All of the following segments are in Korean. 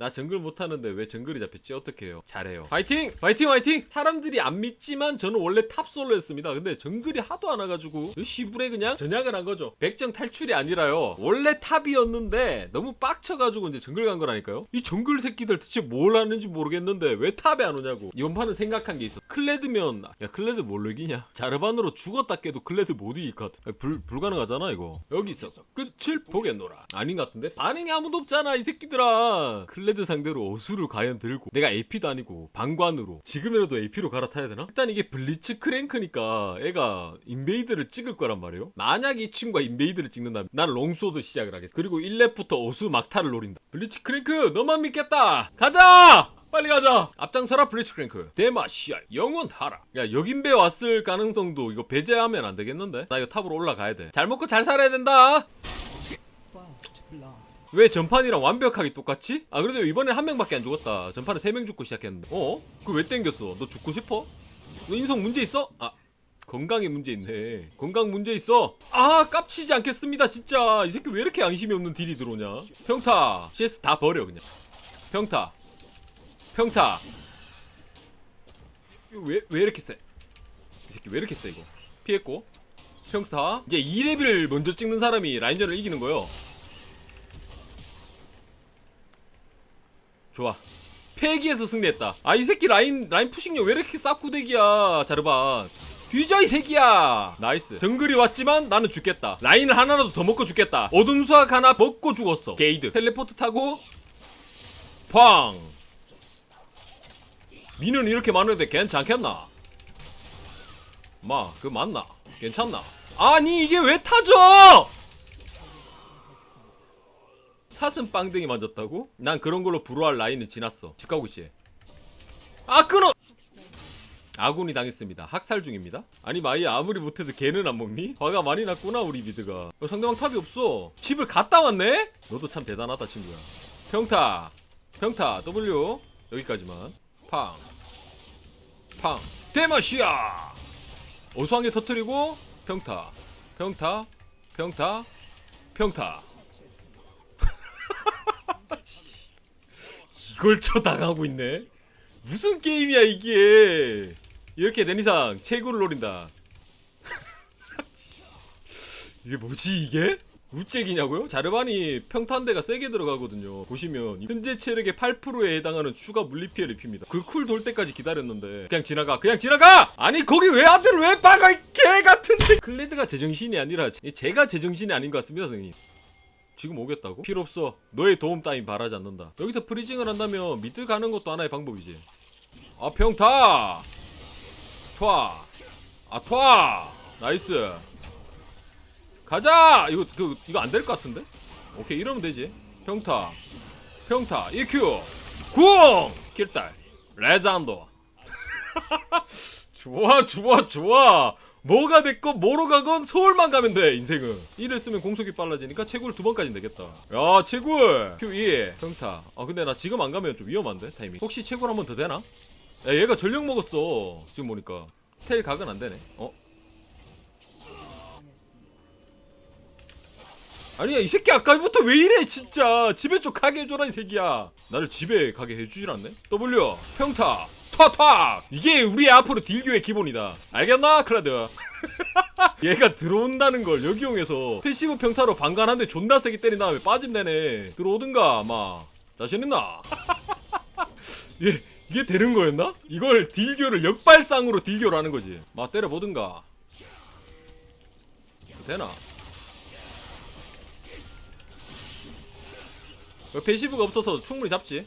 나 정글 못하는데 왜 정글이 잡혔지? 어떻게 해요? 잘해요. 파이팅! 파이팅 파이팅! 사람들이 안 믿지만 저는 원래 탑솔로였습니다. 근데 정글이 하도 안 와가지고 이 시부레 그냥 전향을 한 거죠. 백정 탈출이 아니라요. 원래 탑이었는데 너무 빡쳐가지고 이제 정글 간 거라니까요. 이 정글 새끼들 대체 뭘 하는지 모르겠는데 왜 탑에 안 오냐고. 이번 판은 생각한 게 있어. 클레드면 야 클레드 뭘로 이기냐? 자르반으로 죽었다 깨도 클레드 못 이길 것 같아. 불 불가능하잖아 이거. 여기 있어. 끝을 보겠노라. 아닌 것 같은데 반응이 아무도 없잖아 이 새끼들아. 클레드 상대로 어수를 과연 들고 내가 AP도 아니고 방관으로 지금이라도 AP로 갈아타야 되나? 일단 이게 블리츠 크랭크니까 애가 인베이드를 찍을 거란 말이에요. 만약 이 친구가 인베이드를 찍는다면 난 롱소드 시작을 하겠어. 그리고 1렙부터 어수 막타를 노린다. 블리츠 크랭크 너만 믿겠다. 가자. 빨리 가자. 앞장서라 블리츠 크랭크. 대마시아 영원하라. 야 여긴배 왔을 가능성도 이거 배제하면 안 되겠는데? 나 이거 탑으로 올라가야 돼. 잘 먹고 잘 살아야 된다. 왜 전판이랑 완벽하게 똑같지? 아 그래도 이번엔 한 명밖에 안 죽었다. 전판에 세 명 죽고 시작했는데. 어? 그거 왜 땡겼어? 너 죽고 싶어? 너 인성 문제 있어? 아 건강에 문제 있네. 건강 문제 있어. 아 깝치지 않겠습니다 진짜. 이 새끼 왜 이렇게 양심이 없는 딜이 들어오냐? 평타 CS 다 버려 그냥. 평타 평타. 왜, 왜 이렇게 세? 이 새끼 왜 이렇게 세 이거? 피했고 평타 이제 2레벨 먼저 찍는 사람이 라인전을 이기는 거예요. 좋아. 폐기에서 승리했다. 아 이 새끼 라인 라인 푸싱력 왜 이렇게 싹구대기야 자르반. 뒤져 이 새끼야. 나이스. 정글이 왔지만 나는 죽겠다. 라인을 하나라도 더 먹고 죽겠다. 어둠 수학 하나 먹고 죽었어. 게이드. 텔레포트 타고 팡. 미는 이렇게 많은데 괜찮겠나? 마, 그 맞나? 괜찮나? 아니 이게 왜 타져? 사슴 빵댕이 만졌다고? 난 그런 걸로 불호할 라인은 지났어. 집 가고 있지. 아 끊어! 아군이 당했습니다. 학살 중입니다. 아니 마이 아무리 못해도 걔는 안 먹니? 화가 많이 났구나 우리 미드가. 어, 상대방 탑이 없어. 집을 갔다 왔네? 너도 참 대단하다 친구야. 평타, 평타, W 여기까지만. 팡, 팡, 대마시아. 어수하게 터트리고 평타, 평타, 평타, 평타. 이걸 쳐당하고 있네. 무슨 게임이야 이게? 이렇게 된 이상 체구를 노린다. 이게 뭐지 이게? 우잭이냐고요? 자르반이 평탄대가 세게 들어가거든요. 보시면 현재 체력의 8%에 해당하는 추가 물리 피해를 입힙니다. 그 쿨 돌 때까지 기다렸는데 그냥 지나가, 그냥 지나가! 아니 거기 왜 아들을 왜 박아 이개 같은 새. 클레드가 제정신이 아니라 제- 제가 제정신이 아닌 것 같습니다, 선생님. 지금 오겠다고? 필요 없어. 너의 도움 따윈 바라지 않는다. 여기서 프리징을 한다면 미드 가는 것도 하나의 방법이지. 아 평타. 투아. 아 투아. 나이스. 가자. 이거 그 이거 안 될 것 같은데? 오케이 이러면 되지. 평타. 평타. EQ. 궁. 킬딸. 레전드. 좋아 좋아 좋아. 뭐가 됐건 뭐로 가건 서울만 가면 돼 인생은. 이를 쓰면 공속이 빨라지니까 채굴 두 번까지 되겠다. 야 채굴! Q2 평타. 아 근데 나 지금 안 가면 좀 위험한데 타이밍. 혹시 채굴 한 번 더 되나? 야 얘가 전력 먹었어. 지금 보니까. 텔 각은 안 되네. 어? 아니야 이 새끼 아까부터 왜 이래 진짜. 집에 좀 가게 해줘라 이 새끼야. 나를 집에 가게 해주질 않네? W. 평타 탁탁 이게 우리 앞으로 딜교의 기본이다. 알겠나 클라드? 얘가 들어온다는 걸 역이용해서 패시브 평타로 방관 한대 존나 세게 때린 다음에 빠짐내네. 들어오든가 아마. 자신 있나? 얘 이게 되는 거였나? 이걸 딜교를 역발상으로 딜교를 하는 거지. 마 때려보든가. 되나? 어, 패시브가 없어서 충분히 잡지.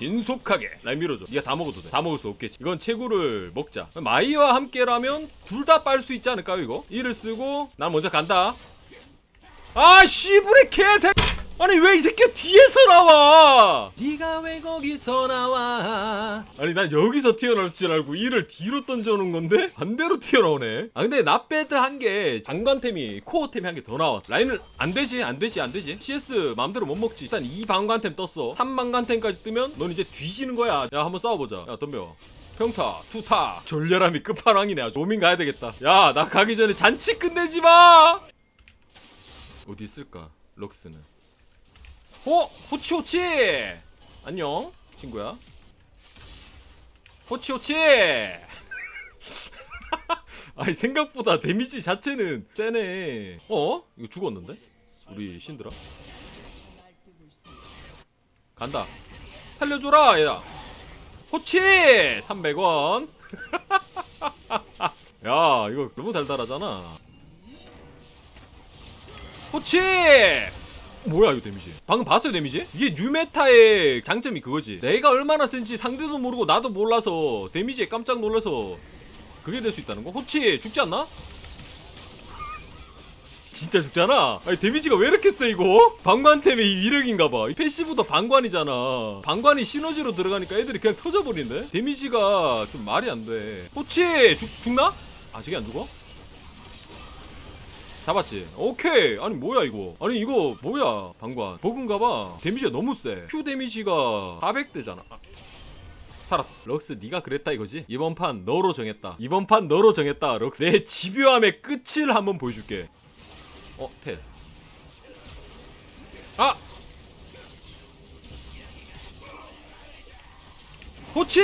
신속하게 라인 밀어줘. 네가 다 먹어도 돼. 다 먹을 수 없겠지. 이건 채구를 먹자. 마이와 함께라면 둘 다 빨 수 있지 않을까요 이거? 이를 쓰고 난 먼저 간다. 아 씨부레 개새. 아니 왜 이 새끼 뒤에서 나와? 네가 왜 거기서 나와? 아니 난 여기서 튀어나올 줄 알고 이를 뒤로 던져놓은 건데 반대로 튀어나오네. 아 근데 나배드 한 게 장관템이 코어템이 한 개 더 나왔어. 라인을 안 되지 안 되지 안 되지. CS 마음대로 못 먹지. 일단 이 방관템 떴어. 3 방관템까지 뜨면 넌 이제 뒤지는 거야. 야 한번 싸워보자. 야 덤벼. 평타, 투타, 졸렬함이 끝판왕이네. 아주. 로밍 가야 되겠다. 야, 나 가기 전에 잔치 끝내지 마. 어디 있을까? 럭스는. 호 호치 호치! 안녕 친구야. 호치 호치! 아니 생각보다 데미지 자체는 세네. 어? 이거 죽었는데? 우리 신드라? 간다. 살려줘라 얘야. 호치! 300원. 야 이거 너무 달달하잖아. 호치 뭐야 이거 데미지 방금 봤어요 데미지? 이게 뉴메타의 장점이 그거지 내가 얼마나 센지 상대도 모르고 나도 몰라서 데미지에 깜짝 놀라서 그게 될 수 있다는 거? 호치 죽지 않나? 진짜 죽잖아 아니 데미지가 왜 이렇게 세 이거? 방관템의 이 위력인가봐 이 패시브도 방관이잖아 방관이 시너지로 들어가니까 애들이 그냥 터져버리는데? 데미지가 좀 말이 안돼 호치 죽, 죽나? 아 저게 안 죽어? 잡았지? 오케이. 아니 뭐야 이거? 아니 이거 뭐야 방관? 버그인가봐. 데미지가 너무 세. Q 데미지가 400대잖아. 아, 살았. 럭스 네가 그랬다 이거지? 이번 판 너로 정했다. 이번 판 너로 정했다 럭스. 내 집요함의 끝을 한번 보여줄게. 어 텔. 아! 호치!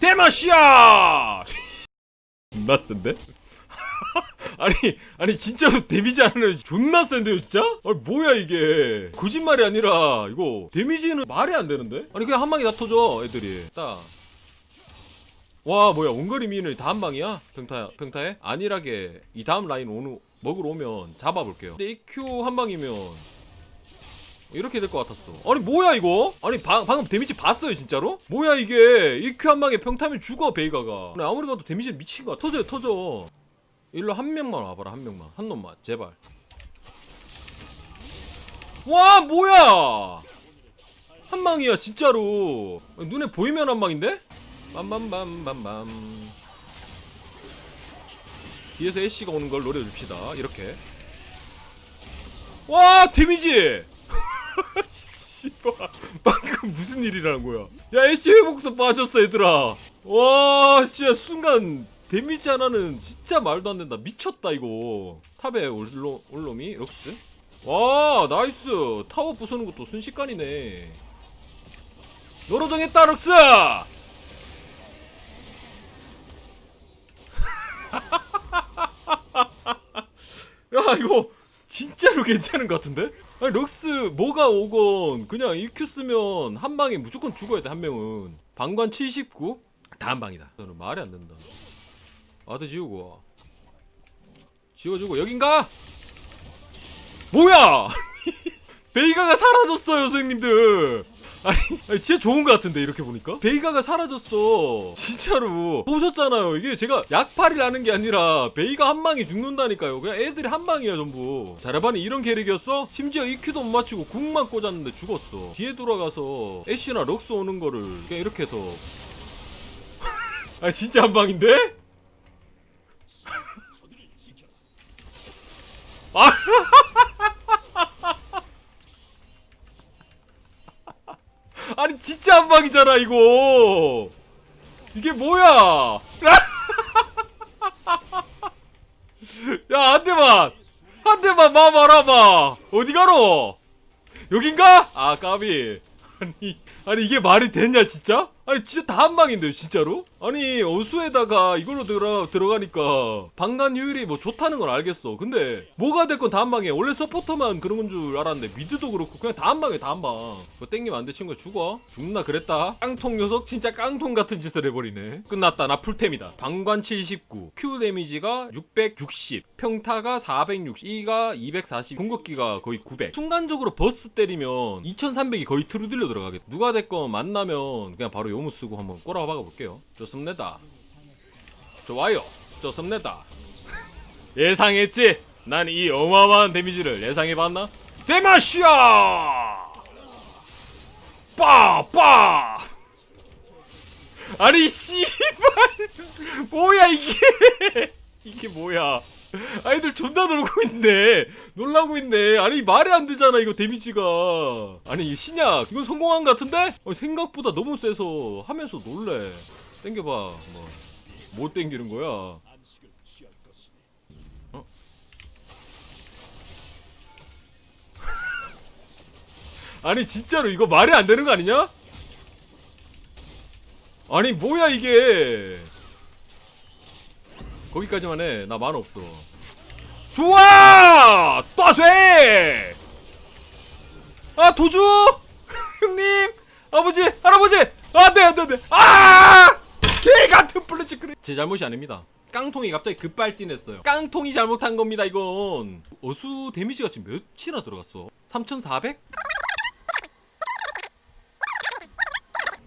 데마시아! 존나 센데? 아니 아니 진짜로 데미지 하는 존나 센데요 진짜? 아니 뭐야 이게 거짓말이 아니라 이거 데미지는 말이 안 되는데? 아니 그냥 한 방에 다 터져 애들이 딱. 와 뭐야 원거리 미인을 다한 방이야? 평타 평타에? 안일하게 이 다음 라인 오는 먹으러 오면 잡아볼게요. 근데 EQ 한 방이면 이렇게 될 것 같았어. 아니 뭐야 이거? 아니 방, 방금 데미지 봤어요 진짜로? 뭐야 이게 EQ 한 방에 평타면 죽어 베이가가. 아무리 봐도 데미지 미친 거야. 터져요 터져. 일로 한 명만 와봐라 한 명만 한 놈만 제발. 와 뭐야? 한 방이야 진짜로. 눈에 보이면 한 방인데? 빰빰빰빰빰. 뒤에서 애쉬가 오는 걸 노려줍시다 이렇게. 와 데미지. 씨발 방금 무슨 일이라는 거야 야 애쉬 회복도 빠졌어 얘들아 와 진짜 순간 데미지 하나는 진짜 말도 안 된다. 미쳤다 이거. 탑에 올로, 올놈이? 럭스? 와 나이스. 타워 부수는 것도 순식간이네. 너로 정했다 럭스! 야 이거 진짜로 괜찮은 것 같은데? 아니 럭스 뭐가 오건 그냥 EQ 쓰면 한 방에 무조건 죽어야 돼 한 명은. 방관 79? 다한 방이다. 말이 안 된다 와드 지우고. 지워주고 여긴가? 뭐야! 베이가가 사라졌어요 선생님들. 아니, 아니 진짜 좋은 것 같은데 이렇게 보니까? 베이가가 사라졌어. 진짜로. 보셨잖아요. 이게 제가 약팔이 라는 게 아니라 베이가 한 방에 죽는다니까요. 그냥 애들이 한 방이야 전부. 자라반이 이런 캐릭이었어? 심지어 EQ도 못 맞추고 궁만 꽂았는데 죽었어. 뒤에 돌아가서 애쉬나 럭스 오는 거를 그냥 이렇게 해서. 아 진짜 한 방인데? 아 아니 진짜 한 방이잖아 이거. 이게 뭐야? 야 한 대만. 한 대만 마 말아봐. 어디 가노? 여긴가? 아 까비. 아니 아니 이게 말이 되냐 진짜? 아니 진짜 다 한 방인데요 진짜로 아니 어수에다가 이걸로 들어 들어가니까 방간 효율이 뭐 좋다는 건 알겠어. 근데 뭐가 됐건 다 한 방에. 원래 서포터만 그런 건 줄 알았는데 미드도 그렇고 그냥 다 한 방에 다 한방. 그거 땡기면 안 돼 친구야. 죽어. 죽나 그랬다. 깡통 녀석? 진짜 깡통 같은 짓을 해버리네. 끝났다. 나 풀템이다. 방관 79 Q 데미지가 660 평타가 460 E가 240 궁극기가 거의 900 순간적으로 버스 때리면 2300이 거의 트루딜로 들어가겠다 누가 됐건 만나면 그냥 바로 요무 쓰고 한번 꼬라 박아 볼게요 좋습니다. 좋아요. 좋습니다. 예상했지? 난 이 어마어마한 데미지를 예상해봤나? 데마시아! 빠 빠! 아니 씨발! 뭐야 이게? 이게 뭐야? 아이들 존나 놀고 있네. 놀라고 있네. 아니 말이 안 되잖아 이거 데미지가. 아니 이 신약 이건 성공한 것 같은데? 어, 생각보다 너무 세서 하면서 놀래 땡겨봐 뭐뭐 땡기는 거야? 어? 아니 진짜로 이거 말이 안 되는 거 아니냐? 아니 뭐야 이게? 거기까지만 해나 만화 없어. 좋아! 또쇠! 아 도주! 형님! 아버지! 할아버지! 안돼 안돼 안돼! 아! 그래 제 잘못이 아닙니다. 깡통이 갑자기 급발진했어요. 깡통이 잘못한 겁니다 이건. 어수 데미지가 지금 몇이나 들어갔어? 3400?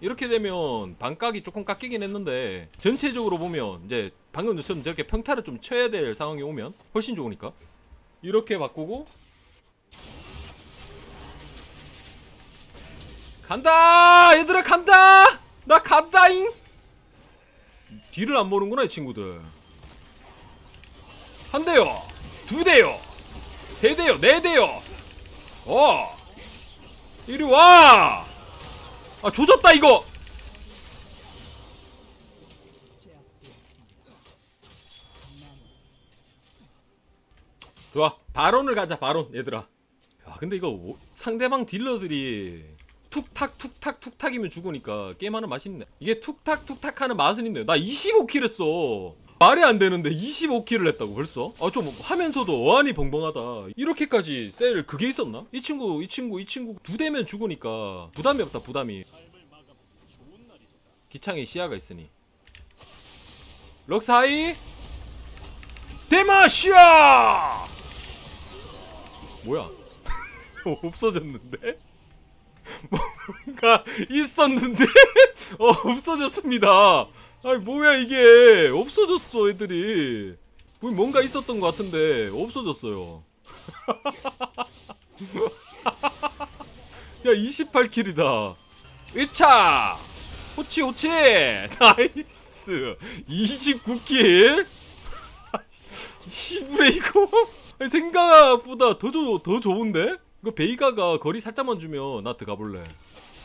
이렇게 되면 반각이 조금 깎이긴 했는데 전체적으로 보면 이제 방금 전처럼 저렇게 평타를 좀 쳐야 될 상황이 오면 훨씬 좋으니까. 이렇게 바꾸고. 간다! 얘들아 간다! 나 간다잉 뒤를 안 보는구나 이 친구들. 한 대요 두 대요 세 대요 네 대요. 어. 이리 와. 아 조졌다 이거. 좋아 바론을 가자 바론 얘들아. 야 근데 이거 오- 상대방 딜러들이 툭탁 툭탁 툭탁이면 죽으니까 게임하는 맛이 있네. 이게 툭탁 툭탁 하는 맛은 있네요. 나 25킬 했어. 말이 안 되는데 25킬을 했다고 벌써? 아 좀 하면서도 어안이 벙벙하다. 이렇게까지 셀 그게 있었나? 이 친구 이 친구 이 친구 두 대면 죽으니까 부담이 없다 부담이. 기창에 시야가 있으니. 럭사이! 데마시아 뭐야? 없어졌는데 뭔가 있었는데? 어 없어졌습니다. 아니 뭐야 이게? 없어졌어 애들이. 뭐 뭔가 있었던 것 같은데 없어졌어요. 야 28킬이다. 1차! 호치 호치! 나이스! 29킬? 시부레 이거? 아니, 생각보다 더, 좋, 더 좋은데? 이거 베이가가 거리 살짝만 주면 나 들어가볼래.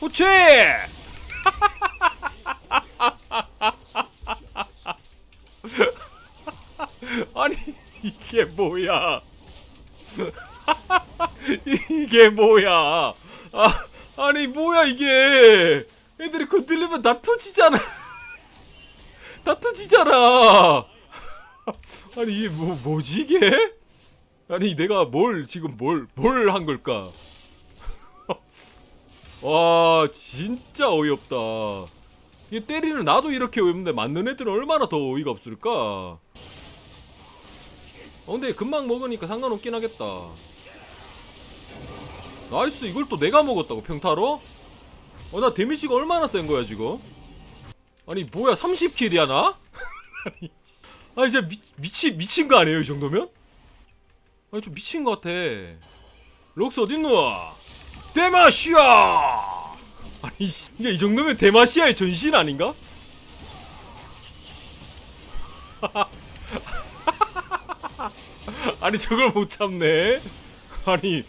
호치 아니 이게 뭐야? 이게 뭐야? 아, 아니 뭐야 이게? 애들이 건들리면 다 터지잖아. 다 터지잖아. 아니 이게 뭐 뭐지 이게 아니 내가 뭘 지금 뭘 뭘 한 걸까 와 진짜 어이없다 이게 때리는 나도 이렇게 어이없는데 맞는 애들은 얼마나 더 어이가 없을까 어 근데 금방 먹으니까 상관없긴 하겠다 나이스 이걸 또 내가 먹었다고 평타로? 어 나 데미지가 얼마나 센 거야 지금? 아니 뭐야 30킬이야 나? 아니 진짜 미, 미치, 미친 거 아니에요 이 정도면? 아니 좀 미친 거 같아 록스 어딨노? 데마시아! 아니 씨, 이게 이 정도면 데마시아의 전신 아닌가? 아니 저걸 못 참네 아니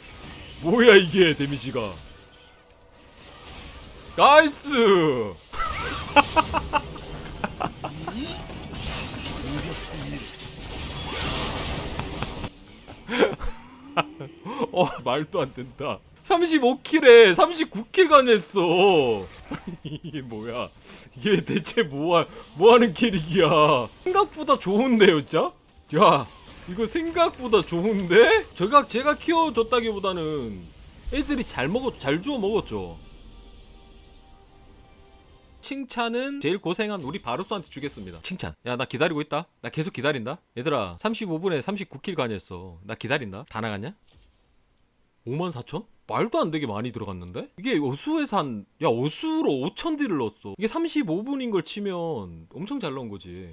뭐야 이게 데미지가 나이스 어 말도 안 된다 35킬에 39킬 가냈어 아니 이게 뭐야 이게 대체 뭐하, 뭐하는 캐릭이야 생각보다 좋은데요 진짜? 야 이거 생각보다 좋은데? 제가 제가 키워줬다기보다는 애들이 잘 먹었 잘 주워 먹었죠 칭찬은 제일 고생한 우리 바루스한테 주겠습니다. 칭찬. 야, 나 기다리고 있다. 나 계속 기다린다. 얘들아, 35분에 39킬 가냈어. 나 기다린다. 다 나갔냐? 5만 4천? 말도 안 되게 많이 들어갔는데? 이게 어수에서 한, 야, 어수로 5천 딜을 넣었어. 이게 35분인 걸 치면 엄청 잘 넣은 거지.